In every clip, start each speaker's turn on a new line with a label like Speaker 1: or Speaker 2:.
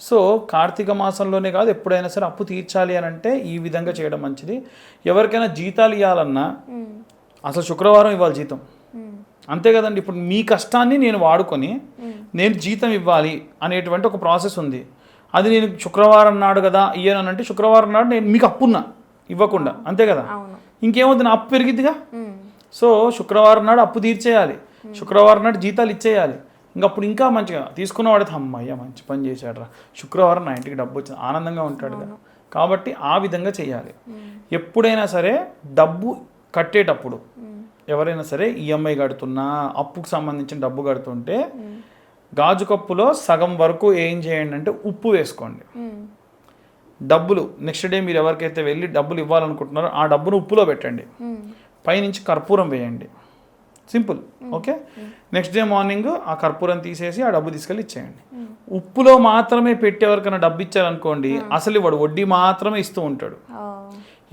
Speaker 1: So Karthika మాసంలోనే కాదు ఎప్పుడైనా సరే అప్పు తీర్చాలి అని అంటే ఈ విధంగా చేయడం మంచిది. ఎవరికైనా జీతాలు ఇవ్వాలన్నా అసలు శుక్రవారం ఇవ్వాలి జీతం. అంతే కదండి ఇప్పుడు మీ కష్టాన్ని నేను వాడుకొని నేను జీతం ఇవ్వాలి అనేటువంటి ఒక ప్రాసెస్ ఉంది. అది నేను శుక్రవారం నాడు కదా ఇయ్యనంటే శుక్రవారం నాడు నేను మీకు అప్పున్నా ఇవ్వకుండా అంతే కదా? ఇంకేమవుతుంది నా అప్పు పెరిగిద్దిగా? సో శుక్రవారం నాడు అప్పు తీర్చేయాలి. శుక్రవారం నాడు జీతాలు ఇచ్చేయాలి. ఇంకా అప్పుడు ఇంకా మంచిగా తీసుకున్నవాడితే అమ్మయ్య మంచి పని చేశాడు రా శుక్రవారం నా ఇంటికి డబ్బు వచ్చింది. ఆనందంగా ఉంటాడు కదా. కాబట్టి ఆ విధంగా చేయాలి. ఎప్పుడైనా సరే డబ్బు కట్టేటప్పుడు ఎవరైనా సరే ఈఎంఐ కడుతున్నా అప్పుకు సంబంధించిన డబ్బు కడుతుంటే గాజు కప్పులో సగం వరకు ఏం చేయండి అంటే ఉప్పు వేసుకోండి. డబ్బులు నెక్స్ట్ డే మీరు ఎవరికైతే వెళ్ళి డబ్బులు ఇవ్వాలనుకుంటున్నారో ఆ డబ్బును ఉప్పులో పెట్టండి. పైనుంచి కర్పూరం వేయండి. Simple okay? Next day morning ఆ కర్పూరం తీసేసి ఆ డబ్బు తీసుకెళ్ళి ఇచ్చేయండి. ఉప్పులో మాత్రమే పెట్టి ఎవరికైనా డబ్బు ఇచ్చారనుకోండి అసలు ఇవ్వడు వడ్డీ మాత్రమే ఇస్తూ ఉంటాడు.
Speaker 2: ఓ,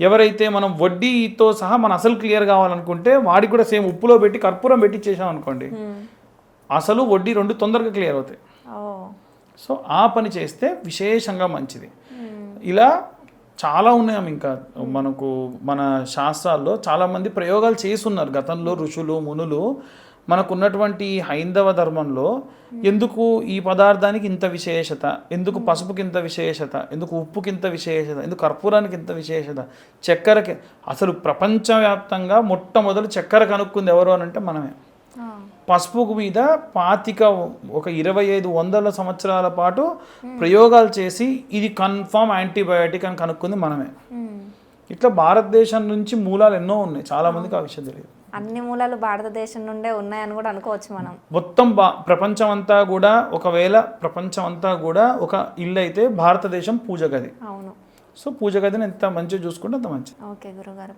Speaker 1: ఎవరైతే మనం వడ్డీతో సహా మన అసలు క్లియర్ కావాలనుకుంటే వాడికి కూడా సేమ్ ఉప్పులో పెట్టి కర్పూరం పెట్టి ఇచ్చేసాం అనుకోండి అసలు వడ్డీ రెండు తొందరగా క్లియర్ అవుతాయి.
Speaker 2: ఓ,
Speaker 1: సో ఆ పని చేస్తే విశేషంగా మంచిది. ఇలా చాలా ఉన్నాయి ఇంకా. మనకు మన శాస్త్రాల్లో చాలామంది ప్రయోగాలు చేస్తున్నారు. గతంలో ఋషులు మునులు మనకు ఉన్నటువంటి ఈ హైందవ ధర్మంలో ఎందుకు ఈ పదార్థానికి ఇంత విశేషత? ఎందుకు పసుపుకి ఇంత విశేషత? ఎందుకు ఉప్పుకి ఇంత విశేషత? ఎందుకు కర్పూరానికి ఇంత విశేషత? చక్కెరకి అసలు ప్రపంచవ్యాప్తంగా మొట్టమొదలు చక్కెర కనుక్కుంది ఎవరు అని అంటే మనమే. పసుపు మీద పాతిక ఒక ఇరవై ఐదు వందల సంవత్సరాల పాటు ప్రయోగాలు చేసి ఇది కన్ఫామ్ యాంటీబయాటిక్ అని కనుక్కుంది మనమే. ఇట్లా భారతదేశం నుంచి మూలాలు ఎన్నో ఉన్నాయి. చాలా మందికి ఆ విషయం తెలియదు.
Speaker 2: అన్ని మూలాలు భారతదేశం నుండే ఉన్నాయని కూడా అనుకోవచ్చు మనం.
Speaker 1: మొత్తం బా ప్రపంచం అంతా కూడా ఒకవేళ ప్రపంచం అంతా కూడా ఒక ఇల్లు అయితే భారతదేశం పూజ గది.
Speaker 2: అవును.
Speaker 1: సో పూజ గదిని ఎంత మంచిగా చూసుకుంటే అంత మంచిది.
Speaker 2: ఓకే గురుగారు.